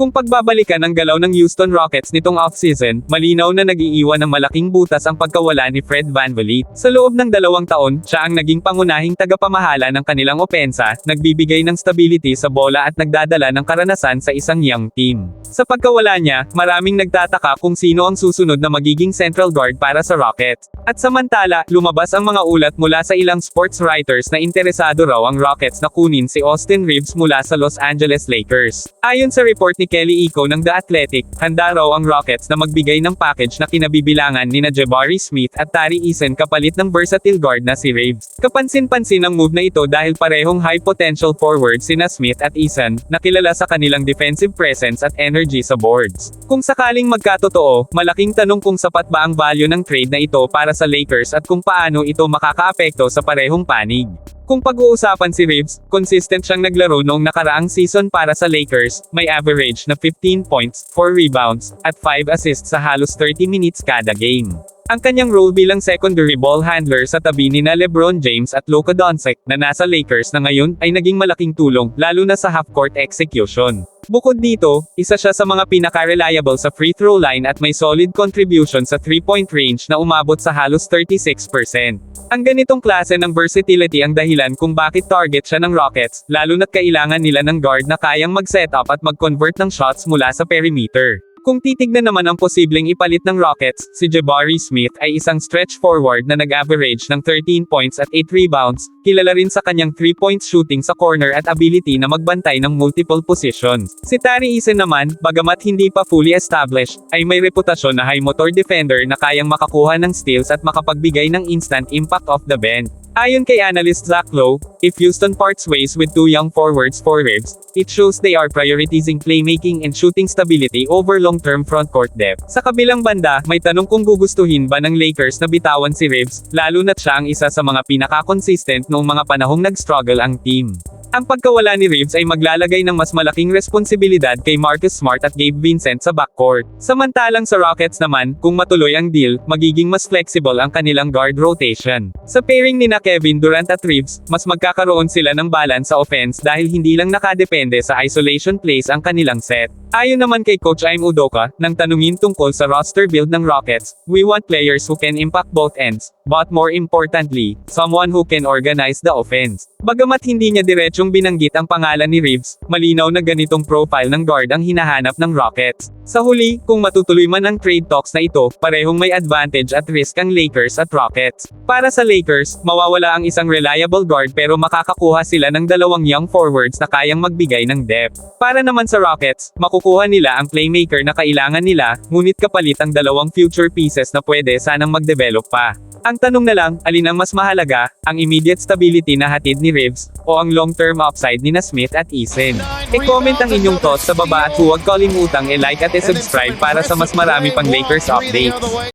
Kung pagbabalikan ang galaw ng Houston Rockets nitong offseason, malinaw na nag-iiwan ng malaking butas ang pagkawala ni Fred VanVleet. Sa loob ng dalawang taon, siya ang naging pangunahing tagapamahala ng kanilang opensa, nagbibigay ng stability sa bola at nagdadala ng karanasan sa isang young team. Sa pagkawala niya, maraming nagtataka kung sino ang susunod na magiging central guard para sa Rockets. At samantala, lumabas ang mga ulat mula sa ilang sports writers na interesado raw ang Rockets na kunin si Austin Reeves mula sa Los Angeles Lakers. Ayon sa report ni Kelly Iko ng The Athletic, handa raw ang Rockets na magbigay ng package na kinabibilangan ni na Jabari Smith at Tari Eason kapalit ng versatile guard na si Reeves. Kapansin-pansin ang move na ito dahil parehong high potential forward sina Smith at Eason, na kilala sa kanilang defensive presence at energy sa boards. Kung sakaling magkatotoo, malaking tanong kung sapat ba ang value ng trade na ito para sa Lakers at kung paano ito makakaapekto sa parehong panig. Kung pag-uusapan si Reeves, consistent siyang naglaro noong nakaraang season para sa Lakers, may average na 15 points, 4 rebounds, at 5 assists sa halos 30 minutes kada game. Ang kanyang role bilang secondary ball handler sa tabi ni na LeBron James at Luka Doncic na nasa Lakers na ngayon ay naging malaking tulong lalo na sa half-court execution. Bukod dito, isa siya sa mga pinaka-reliable sa free throw line at may solid contribution sa 3-point range na umabot sa halos 36%. Ang ganitong klase ng versatility ang dahilan kung bakit target siya ng Rockets, lalo na't kailangan nila ng guard na kayang mag-set up at mag-convert ng shots mula sa perimeter. Kung titignan naman ang posibleng ipalit ng Rockets, si Jabari Smith ay isang stretch forward na nag-average ng 13 points at 8 rebounds, kilala rin sa kanyang 3-point shooting sa corner at ability na magbantay ng multiple positions. Si Tari Eason naman, bagamat hindi pa fully established, ay may reputasyon na high motor defender na kayang makakuha ng steals at makapagbigay ng instant impact off the bench. Ayon kay analyst Zach Lowe, if Houston parts ways with two young forwards for Reeves, it shows they are prioritizing playmaking and shooting stability over long-term frontcourt depth. Sa kabilang banda, may tanong kung gugustuhin ba ng Lakers na bitawan si Reeves, lalo na't siya ang isa sa mga pinaka-consistent noong mga panahong nag-struggle ang team. Ang pagkawala ni Reeves ay maglalagay ng mas malaking responsibilidad kay Marcus Smart at Gabe Vincent sa backcourt. Samantalang sa Rockets naman, kung matuloy ang deal, magiging mas flexible ang kanilang guard rotation. Sa pairing ni na Kevin Durant at Reeves, mas magkakaroon sila ng balance sa offense dahil hindi lang nakadepende sa isolation plays ang kanilang set. Ayon naman kay Coach Aim Udoka, nang tanungin tungkol sa roster build ng Rockets, we want players who can impact both ends, but more importantly, someone who can organize the offense. Bagamat hindi niya diretsyong binanggit ang pangalan ni Reeves, malinaw na ganitong profile ng guard ang hinahanap ng Rockets. Sa huli, kung matutuloy man ang trade talks na ito, parehong may advantage at risk ang Lakers at Rockets. Para sa Lakers, mawawala ang isang reliable guard pero makakakuha sila ng dalawang young forwards na kayang magbigay ng depth. Para naman sa Rockets, makukuha nila ang playmaker na kailangan nila, ngunit kapalit ang dalawang future pieces na pwede sanang mag-develop pa. Ang tanong na lang, alin ang mas mahalaga, ang immediate stability na hatid ni Reeves, o ang long-term upside ni na Smith at Eason? E-comment ang inyong thoughts sa baba at huwag kalimutang i-like at i-subscribe para sa mas marami pang Lakers updates.